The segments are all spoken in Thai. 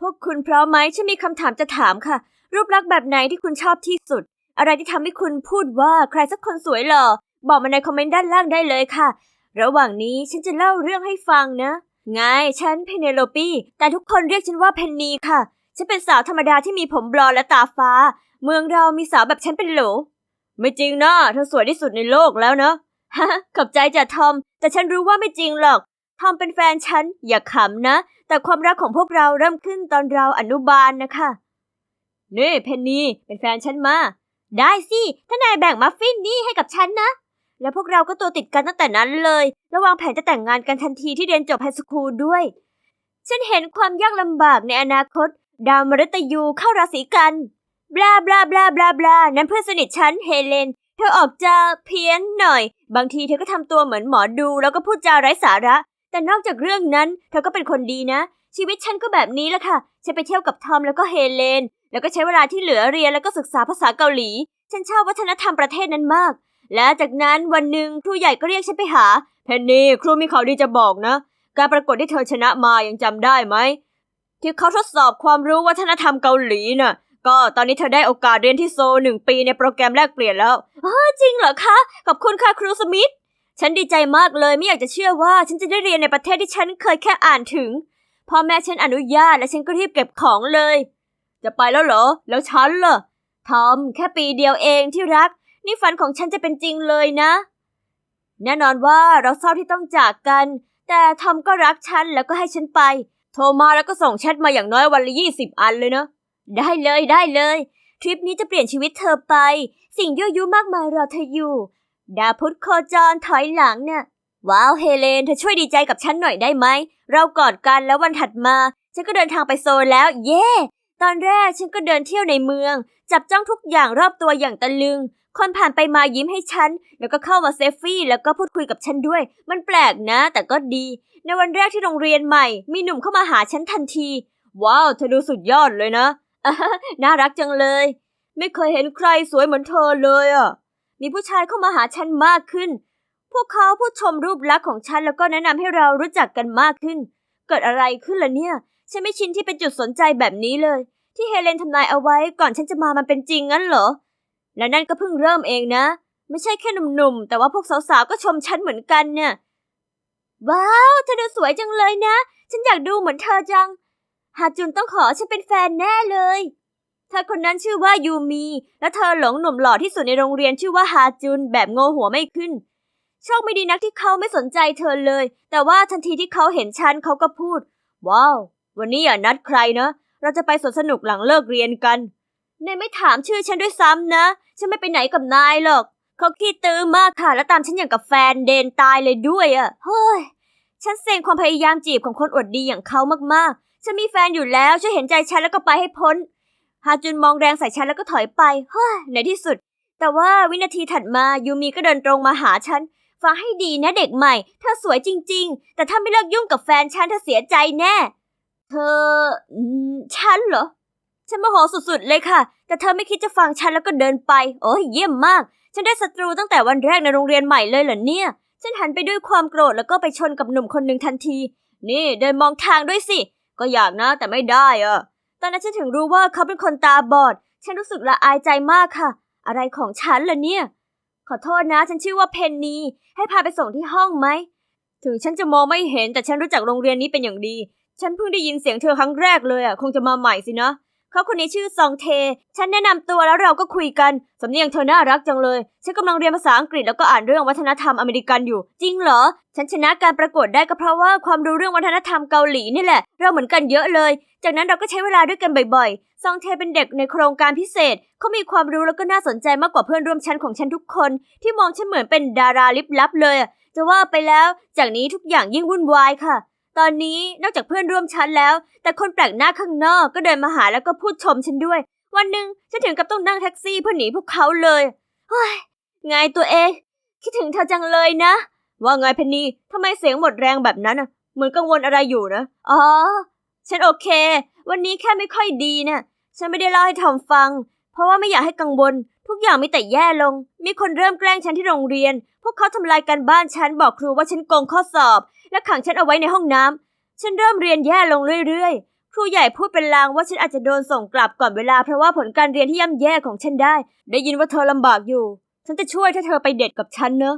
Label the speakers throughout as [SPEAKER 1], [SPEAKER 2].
[SPEAKER 1] พวกคุณพร้อมไหมฉันมีคำถามจะถามค่ะ รูปลักษณ์แบบไหนที่คุณชอบที่สุด อะไรที่ทำให้คุณพูดว่าใครสักคนสวยหล่อ บอกมาในคอมเมนต์ด้านล่างได้เลยค่ะ ระหว่างนี้ฉันจะเล่าเรื่องให้ฟังนะไงฉันเพเนโลปีแต่ทุกคนเรียกฉันว่าเพนนีค่ะ ฉันเป็นสาวธรรมดาที่มีผมบลอนและตาฟ้า เมืองเรามีสาวแบบฉันเป็นโหล ไม่จริงนะเธอสวยที่สุดในโลกแล้วเนะฮะขอบใจจ้ะทอม แต่ฉันรู้ว่าไม่จริงหรอก ทอมเป็นแฟนฉัน อย่าขำนะ แต่ความรักของพวกเราเริ่มขึ้นตอนเราอนุบาลนะคะนี่เพนนีเป็นแฟนฉันมา ได้สิ ถ้านายแบ่งมัฟฟินนี่ให้กับฉันนะ แล้วพวกเราก็ตัวติดกันตั้งแต่นั้นเลย ระวางแผนจะแต่งงานกันทันทีที่เรียนจบไฮสคูลด้วย ฉันเห็นความยากลำบากในอนาคต ดาวมฤตยูเข้าราศีกันบลาบลาบลาบลาบลานั้นเพื่อนสนิทฉันเฮเลน เธอออกจะเพี้ยนหน่อย บางทีเธอก็ทำตัวเหมือนหมอดู แล้วก็พูดจาไร้สาระ แต่นอกจากเรื่องนั้นเธอก็เป็นคนดีนะ ชีวิตฉันก็แบบนี้แหละค่ะ ฉันไปเที่ยวกับทอมแล้วก็เฮเลน แล้วก็ใช้เวลาที่เหลือเรียนแล้วก็ศึกษาภาษาเกาหลี ฉันชอบวัฒนธรรมประเทศนั้นมาก และจากนั้นวันหนึ่งครูใหญ่ก็เรียกฉันไปหา เพนนีครูมีข่าวดีจะบอกนะ การประกวดที่เธอชนะมายังจำได้ไหมที่เขาทดสอบความรู้วัฒนธรรมเกาหลีน่ะก็ตอนนี้เธอได้โอกาสเรียนที่โซหนึ่งปีในโปรแกรมแลกเปลี่ยนแล้วอ๋อจริงเหรอคะ ขอบคุณค่ะครูสมิธ ฉันดีใจมากเลยไม่อยากจะเชื่อว่าฉันจะได้เรียนในประเทศที่ฉันเคยแค่อ่านถึงพ่อแม่ฉันอนุญาตและฉันก็รีบเก็บของเลย จะไปแล้วเหรอ แล้วฉันล่ะทอมแค่ปีเดียวเองที่รัก นี่ฝันของฉันจะเป็นจริงเลยนะ แน่นอนว่าเราเศร้าที่ต้องจากกัน แต่ทอมก็รักฉันแล้วก็ให้ฉันไป โทรมาแล้วก็ส่งแชทมาอย่างน้อยวันละยี่สิบอันเลยเนาะได้เลยได้เลย ทริปนี้จะเปลี่ยนชีวิตเธอไป สิ่งยั่วยุมากมายรอเธออยู่ ดาพุธโคจรถอยหลังเนี่ยว้าวเฮเลนเธอช่วยดีใจกับฉันหน่อยได้ไหม เรากอดกันแล้ววันถัดมา ฉันก็เดินทางไปโซนแล้ว เย่ตอนแรกฉันก็เดินเที่ยวในเมือง จับจ้องทุกอย่างรอบตัวอย่างตะลึง คนผ่านไปมายิ้มให้ฉัน แล้วก็เข้ามาเซฟฟี่แล้วก็พูดคุยกับฉันด้วย มันแปลกนะ แต่ก็ดี ในวันแรกที่โรงเรียนใหม่ มีหนุ่มเข้ามาหาฉันทันที ว้าวเธอดูสุดยอดเลยนะะฮะน่ารักจังเลย ไม่เคยเห็นใครสวยเหมือนเธอเลยอะ มีผู้ชายเข้ามาหาฉันมากขึ้น พวกเขาพูดชมรูปลักษณ์ของฉันแล้วก็แนะนำให้เรารู้จักกันมากขึ้น เกิดอะไรขึ้นล่ะเนี่ย ฉันไม่ชินที่เป็นจุดสนใจแบบนี้เลย ที่เฮเลนทำนายเอาไว้ก่อนฉันจะมามันเป็นจริงงั้นเหรอ และนั่นก็เพิ่งเริ่มเองนะ ไม่ใช่แค่หนุ่มๆ แต่ว่าพวกสาวๆ ก็ชมฉันเหมือนกันเนี่ย ว้าว เธอดูสวยจังเลยนะ ฉันอยากดูเหมือนเธอจังฮาจุนต้องขอฉันเป็นแฟนแน่เลย เธอคนนั้นชื่อว่ายูมี และเธอหลงหนุ่มหล่อที่สุดในโรงเรียนชื่อว่าฮาจุน แบบโงหัวไม่ขึ้น โชคไม่ดีนักที่เขาไม่สนใจเธอเลย แต่ว่าทันทีที่เขาเห็นฉันเขาก็พูด ว้าว วันนี้อย่านัดใครนะ เราจะไปสวนสนุกหลังเลิกเรียนกันนายไม่ถามชื่อฉันด้วยซ้ำนะ ฉันไม่ไปไหนกับนายหรอก เขาขี้ตื้อมากค่ะ แล้วตามฉันอย่างกับแฟนเดนตายเลยด้วยอะ่ะ เฮ้ย ฉันเซ็งความพยายามจีบของคนอวดดีอย่างเขามากๆ ฉันมีแฟนอยู่แล้วช่วยเห็นใจฉันแล้วก็ไปให้พ้น ฮาจุนมองแรงใส่ฉันแล้วก็ถอยไป เฮ้ย ในที่สุด แต่ว่าวินาทีถัดมายูมีก็เดินตรงมาหาฉัน ฟังให้ดีนะเด็กใหม่ เธอสวยจริง ๆ แต่ถ้าไม่เลิกยุ่งกับแฟนฉันเธอเสียใจแน่ เธอฉันเหรอ ฉันโมโหสุดๆเลยค่ะ แต่เธอไม่คิดจะฟังฉันแล้วก็เดินไป โอ้ยเยี่ยมมาก ฉันได้ศัตรูตั้งแต่วันแรกในโรงเรียนใหม่เลยเหรอเนี่ย ฉันหันไปด้วยความโกรธแล้วก็ไปชนกับหนุ่มคนหนึ่งทันที นี่เดินมองทางด้วยสิ ก็อยากนะแต่ไม่ได้อะ ตอนนั้นฉันถึงรู้ว่าเขาเป็นคนตาบอด ฉันรู้สึกละอายใจมากค่ะ อะไรของฉันล่ะเนี่ย ขอโทษนะ ฉันชื่อว่าเพนนี ให้พาไปส่งที่ห้องไหม ถึงฉันจะมองไม่เห็นแต่ฉันรู้จักโรงเรียนนี้เป็นอย่างดี ฉันเพิ่งได้ยินเสียงเธอครั้งแรกเลยอะ คงจะมาใหม่สินะ เขาคนนี้ชื่อซองเท ฉันแนะนำตัวแล้วเราก็คุยกัน สำเนียงเธอน่ารักจังเลย ฉันกำลังเรียนภาษาอังกฤษแล้วก็อ่านเรื่องวัฒนธรรมอเมริกันอยู่ จริงเหรอ ฉันชนะการประกวดได้ก็เพราะว่าความรู้เรื่องวัฒนธรรมเกาหลีนี่แหละ เราเหมือนกันเยอะเลย จากนั้นเราก็ใช้เวลาด้วยกันบ่อยๆ ซองเทเป็นเด็กในโครงการพิเศษ เขามีความรู้แล้วก็น่าสนใจมากกว่าเพื่อนร่วมชั้นของฉันทุกคน ที่มองฉันเหมือนเป็นดาราลิบลับเลย จะว่าไปแล้ว จากนี้ทุกอย่างยิ่งวุ่นวายค่ะ ตอนนี้นอกจากเพื่อนร่วมชั้นแล้ว แต่คนแปลกหน้าข้างนอกก็เดินมาหาแล้วก็พูดชมฉันด้วย วันหนึ่งฉันถึงกับต้องนั่งแท็กซี่เพื่อหนีพวกเขาเลยเฮ้ยไงตัวเอง คิดถึงเธอจังเลยนะ ว่าไงเพนนีทำไมเสียงหมดแรงแบบนั้นอะเหมือนกังวลอะไรอยู่นะอ๋อฉันโอเค วันนี้แค่ไม่ค่อยดีน่ะฉันไม่ได้เล่าให้ทอมฟัง เพราะว่าไม่อยากให้กังวล ทุกอย่างมีแต่แย่ลง มีคนเริ่มแกล้งฉันที่โรงเรียน พวกเขาทำลายการบ้านฉันบอกครูว่าฉันโกงข้อสอบ และขังฉันเอาไว้ในห้องน้ำฉันเริ่มเรียนแย่ลงเรื่อยๆ ครูใหญ่พูดเป็นลางว่าฉันอาจจะโดนส่งกลับก่อนเวลาเพราะว่าผลการเรียนที่ย่ำแย่ของฉันได้ ได้ยินว่าเธอลำบากอยู่ ฉันจะช่วยถ้าเธอไปเด็ดกับฉันเนอะ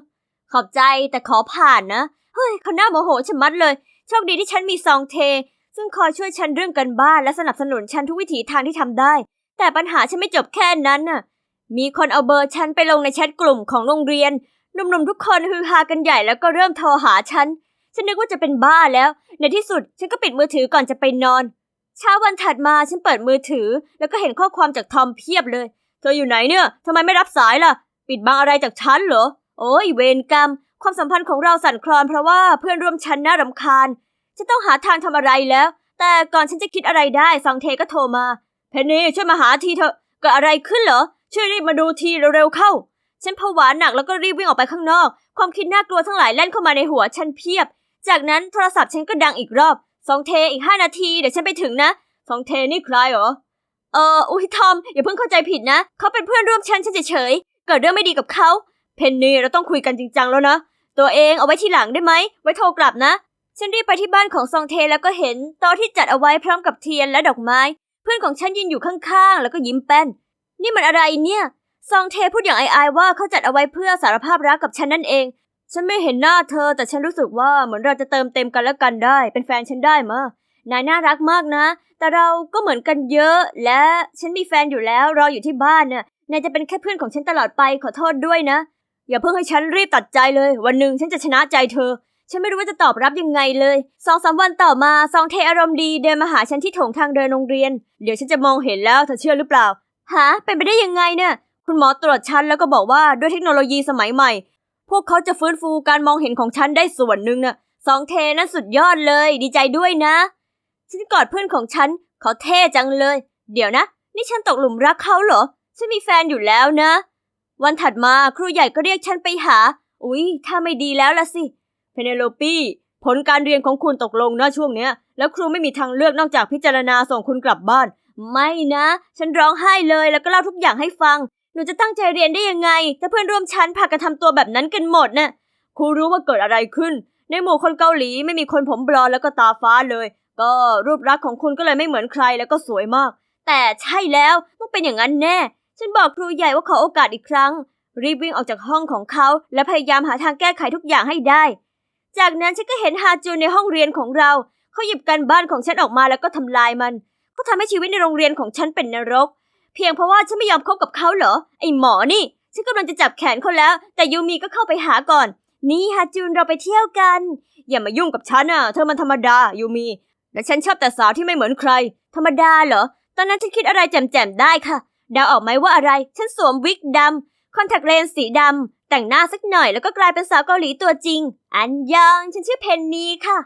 [SPEAKER 1] ขอบใจแต่ขอผ่านนะ เฮ้ยเขาหน้าโมโหชะมัดเลย โชคดีที่ฉันมีซองเท ซึ่งคอยช่วยฉันเรื่องกันบ้านและสนับสนุนฉันทุกวิถีทางที่ทำได้ แต่ปัญหาฉันไม่จบแค่นั้นน่ะ มีคนเอาเบอร์ฉันไปลงในแชทกลุ่มของโรงเรียนหนุ่มๆทุกคนฮือฮากันใหญ่แล้วก็เริ่มโทรหาฉัน ฉันนึกว่าจะเป็นบ้าแล้ว ในที่สุดฉันก็ปิดมือถือก่อนจะไปนอน เช้าวันถัดมาฉันเปิดมือถือ แล้วก็เห็นข้อความจากทอมเพียบเลย เธออยู่ไหนเนี่ยทำไมไม่รับสายล่ะ ปิดบังอะไรจากฉันเหรอ โอ้ยเวรกรรม ความสัมพันธ์ของเราสั่นคลอนเพราะว่าเพื่อนร่วมชั้นน่ารำคาญฉันต้องหาทางทำอะไรแล้ว แต่ก่อนฉันจะคิดอะไรได้ซองเทก็โทรมา เพนนี่ช่วยมาหาทีเถอะเกิดอะไรขึ้นเหรอ ช่วยรีบมาดูทีเร็วๆเข้า ฉันผวาหนักแล้วก็รีบวิ่งออกไปข้างนอก ความคิดน่ากลัวทั้งหลายแล่นเข้ามาในหัวฉันเพียบ จากนั้นโทรศัพท์ฉันก็ดังอีกรอบซองเทอีกห้านาทีเดี๋ยวฉันไปถึงนะซองเทนี่ใครเหรอ เอออุ้ยทอม อย่าเพิ่งเข้าใจผิดนะ เขาเป็นเพื่อนร่วมชั้นฉันเฉยๆเกิดเรื่องไม่ดีกับเขา เพนนี่เราต้องคุยกันจริงจังแล้วนะ ตัวเองเอาไว้ทีหลังได้ไหม ไว้โทรกลับนะ ฉันรีบไปที่บ้านของซองเทแล้วก็เห็นโต๊ะที่จัดเอาไว้พร้อมกับเทียนและดอกไม้ เพื่อนของฉันยืนอยู่ข้างๆ แล้วก็ยิ้มแป้น นี่มันอะไรเนี่ย ซองเทพูดอย่างอายๆว่าเขาจัดเอาไว้เพื่อสารภาพรักกับฉันนั่นเอง ฉันไม่เห็นหน้าเธอ แต่ฉันรู้สึกว่าเหมือนเราจะเติมเต็มกันและกันได้ เป็นแฟนฉันได้มะนายน่ารักมากนะ แต่เราก็เหมือนกันเยอะ และฉันมีแฟนอยู่แล้วรออยู่ที่บ้านน่ะนายจะเป็นแค่เพื่อนของฉันตลอดไปขอโทษด้วยนะ อย่าเพิ่งให้ฉันรีบตัดใจเลย วันหนึ่งฉันจะชนะใจเธอ ฉันไม่รู้ว่าจะตอบรับยังไงเลยสองสามวันต่อมาซองเทอารมณ์ดีเดินมาหาฉันที่โถงทางเดินโรงเรียน เดี๋ยวฉันจะมองเห็นแล้วเธอเชื่อหรือเปล่าฮะเป็นไปได้ยังไงเนี่ยคุณหมอตรวจฉันแล้วก็บอกว่าด้วยเทคโนโลยีสมัยใหม่ พวกเขาจะฟื้นฟูการมองเห็นของฉันได้ส่วนหนึ่งน่ะซองเทนั้นสุดยอดเลย ดีใจด้วยนะ ฉันกอดเพื่อนของฉันเขาเท่จังเลย เดี๋ยวนะ นี่ฉันตกหลุมรักเขาเหรอ ฉันมีแฟนอยู่แล้วนะ วันถัดมาครูใหญ่ก็เรียกฉันไปหา อุ๊ย ถ้าไม่ดีแล้วล่ะสิเพเนโลปีผลการเรียนของคุณตกลงนะช่วงเนี้ย แล้วครูไม่มีทางเลือกนอกจากพิจารณาส่งคุณกลับบ้าน ไม่นะ ฉันร้องไห้เลยแล้วก็เล่าทุกอย่างให้ฟัง หนูจะตั้งใจเรียนได้ยังไง ถ้าเพื่อนร่วมชั้นพากันทำตัวแบบนั้นกันหมดน่ะครูรู้ว่าเกิดอะไรขึ้น ในหมู่คนเกาหลีไม่มีคนผมบลอนแล้วก็ตาฟ้าเลย ก็รูปลักษณ์ของคุณก็เลยไม่เหมือนใครแล้วก็สวยมาก แต่ใช่แล้วต้องเป็นอย่างนั้นแน่ ฉันบอกครูใหญ่ว่าขอโอกาสอีกครั้ง รีบวิ่งออกจากห้องของเขา และพยายามหาทางแก้ไขทุกอย่างให้ได้ จากนั้นฉันก็เห็นฮาจูนในห้องเรียนของเรา เขาหยิบกันบ้านของฉันออกมาแล้วก็ทำลายมันเขาทำให้ชีวิตในโรงเรียนของฉันเป็นนรก เพียงเพราะว่าฉันไม่ยอมคบกับเขาเหรอ ไอหมอนี่ ฉันกำลังจะจับแขนเขาแล้ว แต่ยูมีก็เข้าไปหาก่อน นี่ฮาจูนเราไปเที่ยวกัน อย่ามายุ่งกับฉันอะ เธอมันธรรมดายูมี และฉันชอบแต่สาวที่ไม่เหมือนใคร ธรรมดาเหรอ ตอนนั้นฉันคิดอะไรแจ่มๆได้ค่ะเดาออกไหมว่าอะไร ฉันสวมวิกดำคอนแทคเลนส์สีดำแต่งหน้าสักหน่อยแล้วก็กลายเป็นสาวเกาหลีตัวจริง อันยอง ฉันชื่อเพนนีค่ะ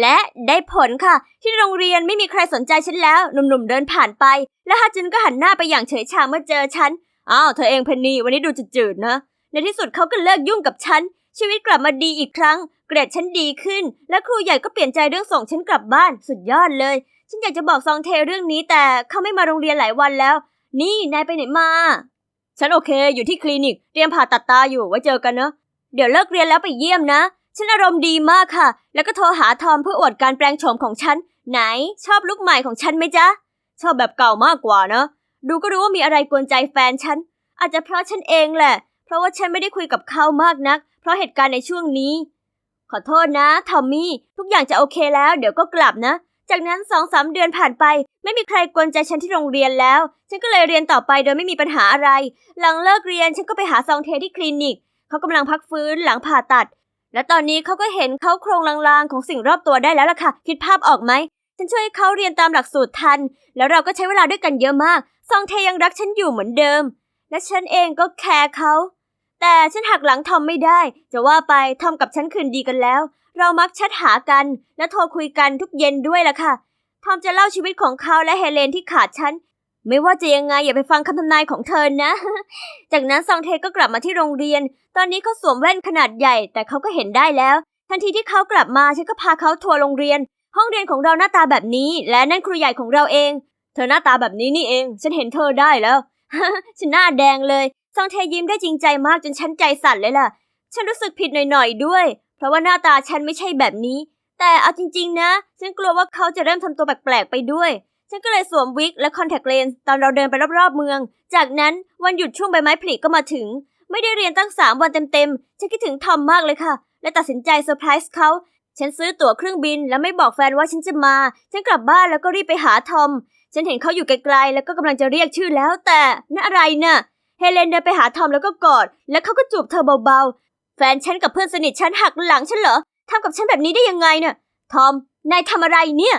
[SPEAKER 1] และได้ผลค่ะ ที่โรงเรียนไม่มีใครสนใจฉันแล้ว หนุ่มๆเดินผ่านไป และฮาจุนก็หันหน้าไปอย่างเฉยชาเมื่อเจอฉันอ้าวเธอเองเพนนีวันนี้ดูจืดๆนะ ในที่สุดเขาก็เลิกยุ่งกับฉัน ชีวิตกลับมาดีอีกครั้ง เกรดฉันดีขึ้น และครูใหญ่ก็เปลี่ยนใจเรื่องส่งฉันกลับบ้านสุดยอดเลย ฉันอยากจะบอกซองเทเรื่องนี้แต่เขาไม่มาโรงเรียนหลายวันแล้ว นี่นายไปไหนมาฉันโอเค อยู่ที่คลินิกเตรียมผ่าตัดตาอยู่ไว้เจอกันเนอะเดี๋ยวเลิกเรียนแล้วไปเยี่ยมนะ ฉันอารมณ์ดีมากค่ะ แล้วก็โทรหาทอมเพื่ออวดการแปลงโฉมของฉัน ไหน ชอบลุคใหม่ของฉันไหมจ๊ะ ชอบแบบเก่ามากกว่านะดูก็รู้ว่ามีอะไรกวนใจแฟนฉัน อาจจะเพราะฉันเองแหละ เพราะว่าฉันไม่ได้คุยกับเขามากนัก เพราะเหตุการณ์ในช่วงนี้ ขอโทษนะ ทอมมี่ ทุกอย่างจะโอเคแล้ว เดี๋ยวก็กลับนะ จากนั้นสองสามเดือนผ่านไป ไม่มีใครกวนใจฉันที่โรงเรียนแล้ว ฉันก็เลยเรียนต่อไปโดยไม่มีปัญหาอะไร หลังเลิกเรียนฉันก็ไปหาซองเทที่คลินิก เขากำลังพักฟื้นหลังผ่าตัด และตอนนี้เขาก็เห็นเขาโครงลางๆ ของสิ่งรอบตัวได้แล้วล่ะค่ะ คิดภาพออกไหม ฉันช่วยเขาเรียนตามหลักสูตรทัน แล้วเราก็ใช้เวลาด้วยกันเยอะมาก ซองเทยังรักฉันอยู่เหมือนเดิม และฉันเองก็แคร์เขา แต่ฉันหักหลังทอมไม่ได้ จะว่าไปทอมกับฉันคืนดีกันแล้ว เรามักแชทหากัน และโทรคุยกันทุกเย็นด้วยล่ะค่ะทอมจะเล่าชีวิตของเขาและเฮเลนที่ขาดฉัน ไม่ว่าจะยังไงอย่าไปฟังคำทำนายของเธอนะ จากนั้นซองเทก็กลับมาที่โรงเรียน ตอนนี้เขาสวมแว่นขนาดใหญ่ แต่เขาก็เห็นได้แล้ว ทันทีที่เขากลับมาฉันก็พาเขาทัวร์โรงเรียน ห้องเรียนของเราหน้าตาแบบนี้ และนั่นครูใหญ่ของเราเอง เธอหน้าตาแบบนี้นี่เอง ฉันเห็นเธอได้แล้ว ฉันหน้าแดงเลย ซองเทยิ้มได้จริงใจมากจนฉันใจสั่นเลยล่ะ ฉันรู้สึกผิดหน่อยๆด้วย เพราะว่าหน้าตาฉันไม่ใช่แบบนี้ แต่เอาจริง ๆ นะ ฉันกลัวว่าเขาจะเริ่มทำตัวแปลกๆไปด้วย ฉันก็เลยสวมวิกและคอนแทคเลนส์ตอนเราเดินไปรอบๆเมือง จากนั้นวันหยุดช่วงใบไม้ผลิก็มาถึง ไม่ได้เรียนตั้งสามวันเต็มๆ ฉันคิดถึงทอมมากเลยค่ะ และตัดสินใจเซอร์ไพรส์เขา ฉันซื้อตั๋วเครื่องบิน แล้วไม่บอกแฟนว่าฉันจะมา ฉันกลับบ้านแล้วก็รีบไปหาทอม ฉันเห็นเขาอยู่ไกลๆ แล้วก็กำลังจะเรียกชื่อแล้วแต่นั่นอะไรน่ะ เฮเลนเดินไปหาทอมแล้วก็กอด แล้วเขาก็จูบเธอเบาๆ แฟนฉันกับเพื่อนสนิทฉันหักหลังฉันเหรอทำกับฉันแบบนี้ได้ยังไงเนี่ยทอม นายทำอะไรเนี่ย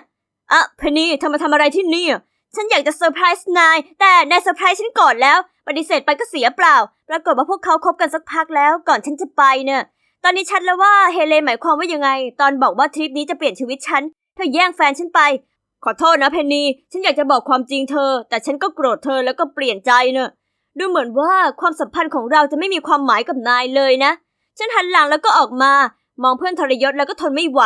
[SPEAKER 1] อะเพนนีเธอมาทำอะไรที่นี่อะฉันอยากจะเซอร์ไพรส์นาย แต่นายเซอร์ไพรส์ฉันก่อนแล้ว ปฏิเสธไปก็เสียเปล่า ปรากฏว่าพวกเขาคบกันสักพักแล้ว ก่อนฉันจะไปเนี่ย ตอนนี้ชัดแล้วว่าเฮเลนหมายความว่ายังไง ตอนบอกว่าทริปนี้จะเปลี่ยนชีวิตฉัน เธอแย่งแฟนฉันไป ขอโทษนะเพนนี ฉันอยากจะบอกความจริงเธอ แต่ฉันก็โกรธเธอแล้วก็เปลี่ยนใจเนอะดูเหมือนว่าความสัมพันธ์ของเราจะไม่มีความหมายกับนายเลยนะ ฉันหันหลังแล้วก็ออกมา มองเพื่อนทรยศแล้วก็ทนไม่ไหว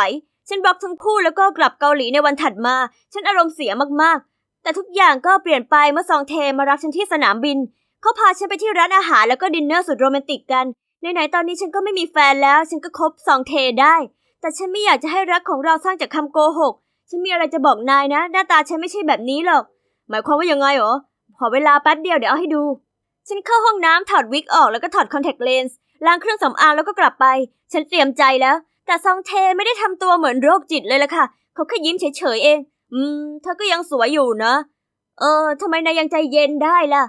[SPEAKER 1] ฉันบล็อกทั้งคู่แล้วก็กลับเกาหลีในวันถัดมา ฉันอารมณ์เสียมากๆ แต่ทุกอย่างก็เปลี่ยนไปเมื่อซองเทมารับฉันที่สนามบิน เขาพาฉันไปที่ร้านอาหารแล้วก็ดินเนอร์สุดโรแมนติกกัน ไหนๆตอนนี้ฉันก็ไม่มีแฟนแล้ว ฉันก็คบซองเทได้ แต่ฉันไม่อยากจะให้รักของเราสร้างจากคำโกหก ฉันมีอะไรจะบอกนายนะ หน้าตาฉันไม่ใช่แบบนี้หรอก หมายความว่ายังไงหรอ ขอเวลาแป๊บเดียวเดี๋ยวเอาให้ดู ฉันเข้าห้องน้ำถอดวิกออกแล้วก็ถอดคอนแทคเลนส์ล้างเครื่องสำอางแล้วก็กลับไป ฉันเตรียมใจแล้ว แต่ซองเทไม่ได้ทำตัวเหมือนโรคจิตเลยล่ะค่ะ เขาแค่ยิ้มเฉยๆเอง อืม เธอก็ยังสวยอยู่นะ เออทำไมนายยังใจเย็นได้ล่ะ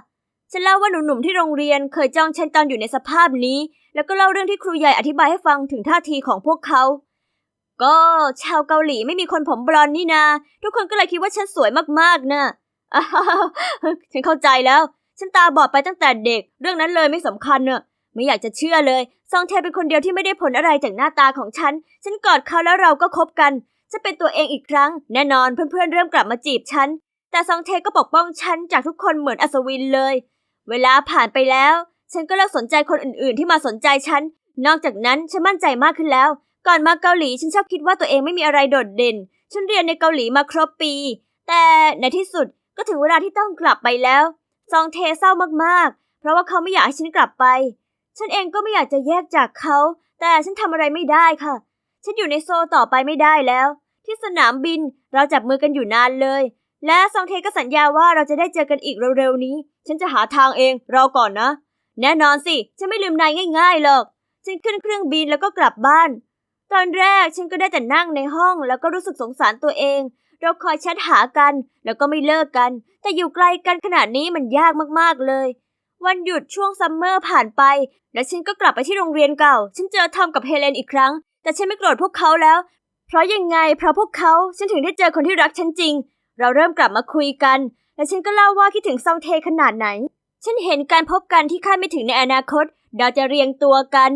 [SPEAKER 1] ฉันเล่าว่าหนุ่มๆที่โรงเรียนเคยจ้องฉันตอนอยู่ในสภาพนี้ แล้วก็เล่าเรื่องที่ครูใหญ่อธิบายให้ฟังถึงท่าทีของพวกเขา ก็ชาวเกาหลีไม่มีคนผมบลอนนี่นา ทุกคนก็เลยคิดว่าฉันสวยมากๆนะอ้าวฉันเข้าใจแล้ว ฉันตาบอดไปตั้งแต่เด็ก เรื่องนั้นเลยไม่สำคัญเนอะไม่อยากจะเชื่อเลย ซองเทเป็นคนเดียวที่ไม่ได้ผลอะไรจากหน้าตาของฉัน ฉันกอดเขาแล้วเราก็คบกันฉันเป็นตัวเองอีกครั้ง แน่นอนเพื่อนๆเริ่มกลับมาจีบฉัน แต่ซองเทก็ปกป้องฉันจากทุกคนเหมือนอัศวินเลย เวลาผ่านไปแล้ว ฉันก็เลิกสนใจคนอื่นๆ ที่มาสนใจฉัน นอกจากนั้นฉันมั่นใจมากขึ้นแล้ว ก่อนมาเกาหลีฉันชอบคิดว่าตัวเองไม่มีอะไรโดดเด่น ฉันเรียนในเกาหลีมาครบปี แต่ในที่สุดก็ถึงเวลาที่ต้องกลับไปแล้ว ซองเทเศร้ามากๆ เพราะว่าเขาไม่อยากให้ฉันกลับไป ฉันเองก็ไม่อยากจะแยกจากเขา แต่ฉันทำอะไรไม่ได้ค่ะ ฉันอยู่ในโซต่อไปไม่ได้แล้ว ที่สนามบินเราจับมือกันอยู่นานเลย และซองเทก็สัญญาว่าเราจะได้เจอกันอีกเร็วๆนี้ ฉันจะหาทางเองรอก่อนนะ แน่นอนสิฉันไม่ลืมนายง่ายๆหรอกฉันขึ้นเครื่องบินแล้วก็กลับบ้าน ตอนแรกฉันก็ได้แต่นั่งในห้องแล้วก็รู้สึกสงสารตัวเอง เราคอยแชทหากันแล้วก็ไม่เลิกกัน แต่อยู่ไกลกันขนาดนี้มันยากมากๆเลย วันหยุดช่วงซัมเมอร์ผ่านไป และฉันก็กลับไปที่โรงเรียนเก่า ฉันเจอทอมกับเฮเลนอีกครั้ง แต่ฉันไม่โกรธพวกเขาแล้ว เพราะยังไง เพราะพวกเขาฉันถึงได้เจอคนที่รักฉันจริง เราเริ่มกลับมาคุยกัน และฉันก็เล่าว่าคิดถึงซองเทขนาดไหน ฉันเห็นการพบกันที่คาดไม่ถึงในอนาคต เราจะเรียงตัวกัน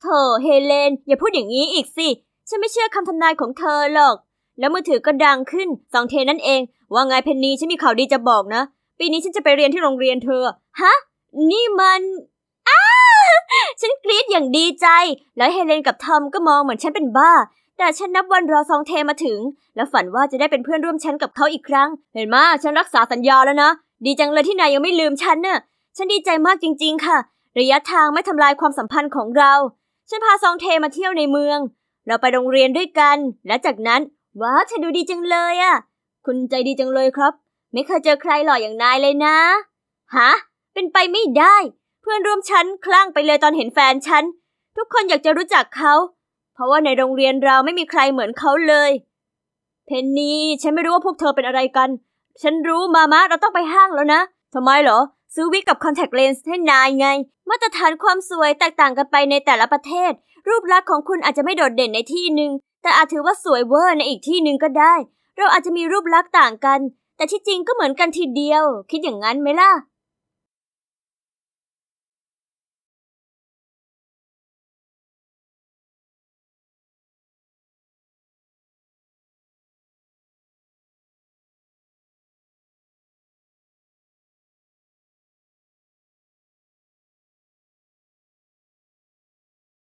[SPEAKER 1] โธ่เฮเลน อย่าพูดอย่างนี้อีกสิ ฉันไม่เชื่อคำทำนายของเธอหรอก แล้วมือถือก็ดังขึ้นซองเทนั่นเอง ว่าไงเพนนีฉันมีข่าวดีจะบอกนะ ปีนี้ฉันจะไปเรียนที่โรงเรียนเธอ ฮะ นี่มันอ้าฉันกรี๊ดอย่างดีใจ แล้วเฮเลนกับทอมก็มองเหมือนฉันเป็นบ้า แต่ฉันนับวันรอซองเทมาถึง แล้วฝันว่าจะได้เป็นเพื่อนร่วมชั้นกับเขาอีกครั้ง เห็นมาฉันรักษาสัญญาแล้วนะ ดีจังเลยที่นายยังไม่ลืมฉันน่ะ ฉันดีใจมากจริง ๆ ค่ะ ระยะทางไม่ทำลายความสัมพันธ์ของเรา ฉันพาซองเทมาเที่ยวในเมือง เราไปโรงเรียนด้วยกัน และจากนั้นว้าวเธอดูดีจังเลยอะคุณใจดีจังเลยครับ ไม่เคยเจอใครหล่ออย่างนายเลยนะ ฮะ เป็นไปไม่ได้ เพื่อนร่วมชั้นคลั่งไปเลยตอนเห็นแฟนฉัน ทุกคนอยากจะรู้จักเขา เพราะว่าในโรงเรียนเราไม่มีใครเหมือนเขาเลย เพนนีฉันไม่รู้ว่าพวกเธอเป็นอะไรกัน ฉันรู้มามะเราต้องไปห้างแล้วนะทำไมเหรอ ซื้อวิกกับคอนแทคเลนส์ให้นายไง มาตรฐานความสวยแตกต่างกันไปในแต่ละประเทศ รูปลักษณ์ของคุณอาจจะไม่โดดเด่นในที่หนึ่งแต่อาจถือว่าสวยเวอร์ในอีกที่หนึ่งก็ได้ เราอาจจะมีรูปลักษณ์ต่างกัน แต่ที่จริงก็เหมือนกันทีเดียว คิดอย่างนั้นไหมล่ะ